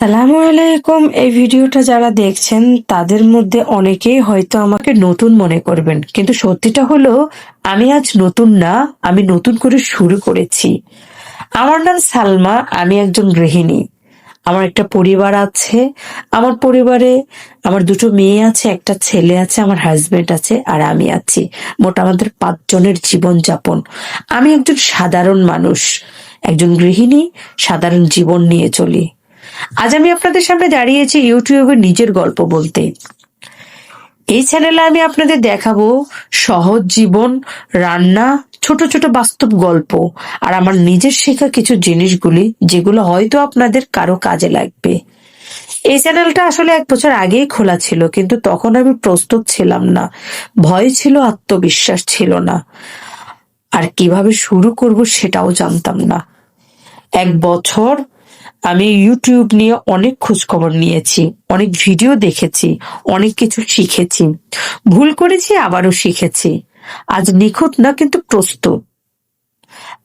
সালামু আলাইকুম। এই ভিডিওটা যারা দেখছেন, তাদের মধ্যে অনেকেই হয়তো আমাকে নতুন মনে করবেন। কিন্তু সত্যিটা হলো, আমি আজ নতুন না, আমি নতুন করে শুরু করেছি। আমার নাম সালমা, আমি একজন গৃহিণী। আমার একটা পরিবার আছে। আমার পরিবারে আমার দুটো মেয়ে আছে, একটা ছেলে আছে, আমার হাজবেন্ড আছে, আর আমি আছি। মোট আমাদের পাঁচজনের জীবনযাপন। আমি একজন সাধারণ মানুষ, একজন গৃহিণী, সাধারণ জীবন নিয়ে চলি। আজ আমি আপনাদের সামনে দাঁড়িয়েছি ইউটিউবে নিজের গল্প বলতে। এই চ্যানেলে আমি আপনাদের দেখাবো সহজ জীবন, রান্না, ছোট ছোট বাস্তব গল্প আর আমার নিজের শেখা কিছু জিনিসগুলি যেগুলো হয়তো আপনাদের কারও কাজে লাগবে। এই চ্যানেলটা আসলে এক বছর আগেই খোলা ছিল, কিন্তু তখন আমি প্রস্তুত ছিলাম না। ভয় ছিল, আত্মবিশ্বাস ছিল না। আর কীভাবে শুরু করব সেটাও জানতাম না। এক বছর আমি ইউটিউব নিয়ে অনেক খোঁজ খবর নিয়েছি, অনেক ভিডিও দেখেছি, অনেক কিছু শিখেছি। ভুল করেছি, আবারও শিখেছি। আজ নিখুঁত না, কিন্তু প্রস্তুত।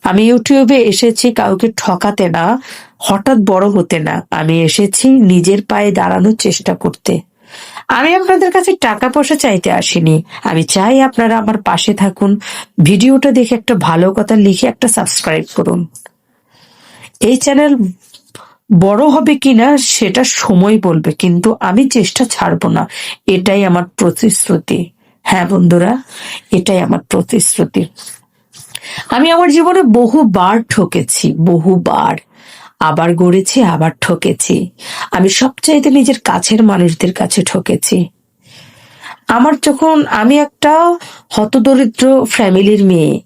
আমি ইউটিউবে এসেছি, কাউকে ঠকাতে না, হঠাৎ বড় হতে না। আমি এসেছি নিজের পায়ে দাঁড়ানোর চেষ্টা করতে। আমি আপনাদের কাছে টাকা পয়সা চাইতে আসিনি। আমি চাই আপনারা আমার পাশে থাকুন। ভিডিওটা দেখে একটা ভালো কথা লিখে একটা সাবস্ক্রাইব করুন। এই চ্যানেল বড় হবে কিনা সেটা সময় বলবে, কিন্তু আমি চেষ্টা ছাড়বো না। এটাই আমার প্রতিশ্রুতি। হ্যাঁ বন্ধুরা, এটাই আমার প্রতিশ্রুতি। আমি আমার জীবনে বহুবার ঠকেছি, বহুবার। আবার গড়েছি, আবার ঠকেছি। আমি সবচাইতে নিজের কাছের মানুষদের কাছে ঠকেছি। আমার যখন, আমি একটা হতদরিদ্র ফ্যামিলির মেয়ে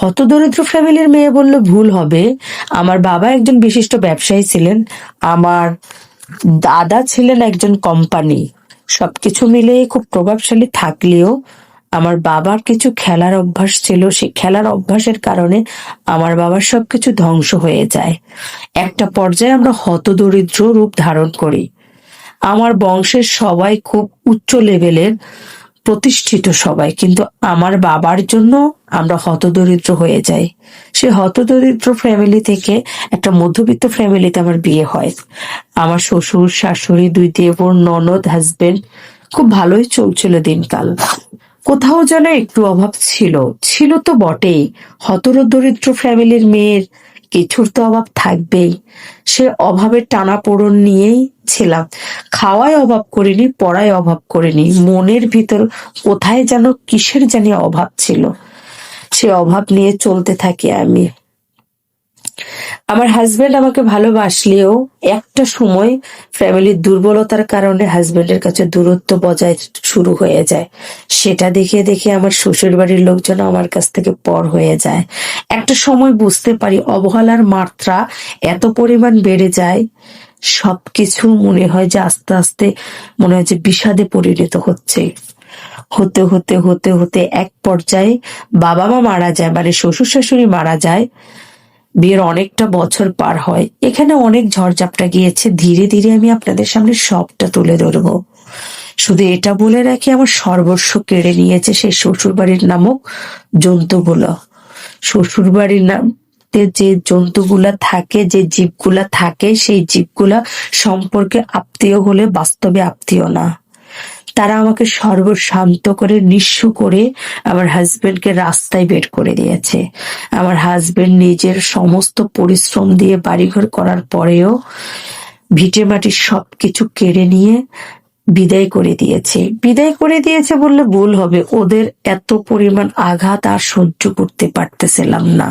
হতদরিদ্র ফ্যামিলির মেয়ে বললে ভুল হবে। আমার বাবা একজন বিশিষ্ট ব্যবসায়ী ছিলেন। আমার দাদা ছিলেন একজন কোম্পানি সবকিছু মিলে খুব প্রভাবশালী থাকলেও আমার বাবার কিছু খেলার অভ্যাস ছিল। সেই খেলার অভ্যাসের কারণে আমার বাবার সবকিছু ধ্বংস হয়ে যায়। একটা পর্যায়ে আমরা হতদরিদ্র রূপ ধারণ করি। আমার বংশের সবাই খুব উচ্চ লেভেলের প্রতিষ্ঠিত সবাই, কিন্তু আমার বাবার জন্য আমরা হতদরিদ্র হয়ে যাই। সে হতদরিদ্র ফ্যামিলি থেকে একটা মধ্যবিত্ত ফ্যামিলিতে আমার বিয়ে হয়। আমার শ্বশুর, শাশুড়ি, দুই দেবর, ননদ হাজবেন্ড খুব ভালোই চলছিল দিনকাল। কোথাও যেন একটু অভাব ছিল। ছিল তো বটেই। হতদরিদ্র ফ্যামিলির মেয়ের কিছুর তো অভাব থাকবেই। সে অভাবের টানাপোড়ন নিয়েই ছিলাম। খাওয়ায় অভাব করিনি, পড়ায় অভাব করিনি। মনের ভিতর কোথায় যেন কিসের জানি অভাব ছিল। সে অভাব নিয়ে চলতে থাকি আমি। আমার হাজবেন্ড আমাকে ভালোবাসলেও একটা সময় ফ্যামিলির দুর্বলতার কারণে হাজবেন্ডের কাছে দূরত্ব বজায় শুরু হয়ে যায়। সেটা দেখে দেখে আমার শ্বশুর বাড়ির লোকজন আমার কাছ থেকে পর হয়ে যায়। একটা সময় বুঝতে পারি অবহেলার মাত্রা এত পরিমাণ বেড়ে যায়, সবকিছু মনে হয় যে আস্তে আস্তে মনে হয় যে বিষাদে পরিণত হচ্ছে। হতে হতে হতে হতে এক পর্যায়ে বাবা মা মারা যায় মানে শ্বশুর শাশুড়ি মারা যায়। বিয়ের অনেকটা বছর পার হয়। এখানে অনেক ঝড়ঝাপটা গিয়েছে। ধীরে ধীরে আমি আপনাদের সামনে সবটা তুলে ধরবো। শুধু এটা বলে রাখি, আমার সর্বস্ব কেড়ে নিয়েছে সেই শ্বশুর বাড়ির নামক জন্তুগুলো। শ্বশুর বাড়ির নাম যে জন্তুগুলা থাকে, যে জীবগুলা থাকে, সেই জীবগুলা সম্পর্কে আত্মীয় হলে বাস্তবে আত্মীয় না। তারা আমাকে সর্বশান্ত করে, নিঃস্ব করে আমার হাজবেন্ডকে রাস্তায় বের করে দিয়েছে। আমার হাজবেন্ড নিজের সমস্ত পরিশ্রম দিয়ে বাড়িঘর করার পরেও ভিটে মাটির সবকিছু কেড়ে নিয়ে বিদায় করে দিয়েছে। বিদায় করে দিয়েছে বললে ভুল হবে। ওদের এত পরিমাণ আঘাত আর সহ্য করতে পারতেছিলাম না।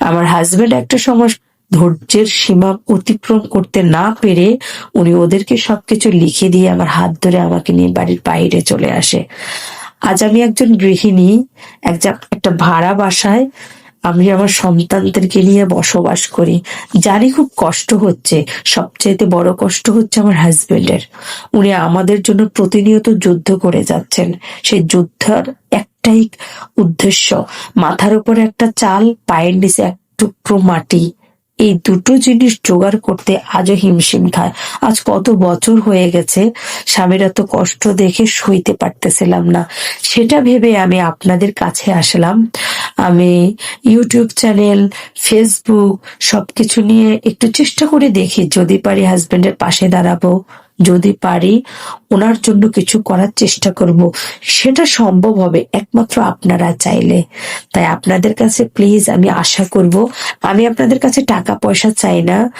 আমার হাজবেন্ড একটা সময় ধৈর্যের সীমা অতিক্রম করতে না পেরে উনি ওদেরকে সবকিছু লিখে দিয়ে আমার হাত ধরে আমাকে নিয়ে বাড়ির বাইরে চলে আসে। আজ আমি একজন গৃহিণী, একজন, একটা ভাড়া বাসায় আমি আমার সন্তানদেরকে নিয়ে বসবাস করি। জানি খুব কষ্ট হচ্ছে, সবচাইতে বড় কষ্ট হচ্ছে আমার হাজবেন্ডের। উনি আমাদের জন্য প্রতিনিয়ত যুদ্ধ করে যাচ্ছেন। সেই যুদ্ধের একটাই উদ্দেশ্য, মাথার উপরে একটা চাল, পায়ের নিচে এক টুকরো মাটি। এই দুটো জিনিস জোগাড় করতে আজও হিমশিম খায়। আজ কত বছর হয়ে গেছে, স্বামীর এত কষ্ট দেখে সইতে পারতেছিলাম না। সেটা ভেবে আমি আপনাদের কাছে আসলাম। আমি ইউটিউব চ্যানেল, ফেসবুক, সবকিছু নিয়ে একটু চেষ্টা করে দেখি, যদি পারি হাজবেন্ডের পাশে দাঁড়াবো। যদি পারি ওনার জন্য কিছু করার চেষ্টা করব। সেটা সম্ভব হবে একমাত্র আপনারা চাইলে। তাই আপনাদের কাছে প্লিজ আমি আশা করব, আমি আপনাদের কাছে টাকা পয়সা চাই না।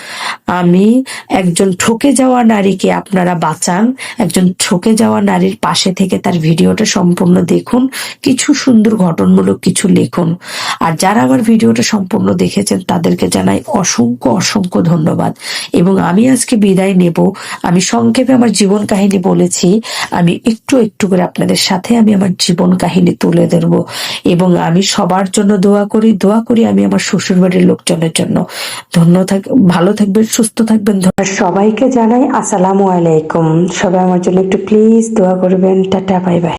আমি একজন ঠকে যাওয়া নারীকে আপনারা বাঁচান। একজন ঠকে যাওয়া নারীর পাশে থেকে তার ভিডিওটা সম্পূর্ণ দেখুন। কিছু সুন্দর ঘটনমূলক কিছু লিখুন। আর যারা আমার ভিডিওটা সম্পূর্ণ দেখেছেন, তাদেরকে জানাই অসংখ্য অসংখ্য ধন্যবাদ। এবং আমি আজকে বিদায় নেব। আমি সংক্ষেপে আমার জীবন কাহিনী বলেছি, আমি একটু একটু করে আপনাদের সাথে আমি আমার জীবন কাহিনী তুলে ধরব। এবং আমি সবার জন্য দোয়া করি দোয়া করি আমি আমার শ্বশুর বাড়ির লোকজনের জন্য। ধন্য থাক, ভালো থাকবেন, সুস্থ থাকবেন সবাইকে জানাই আসসালামু আলাইকুম। সবাই আমার জন্য একটু প্লিজ দোয়া করবেন। Tata bye bye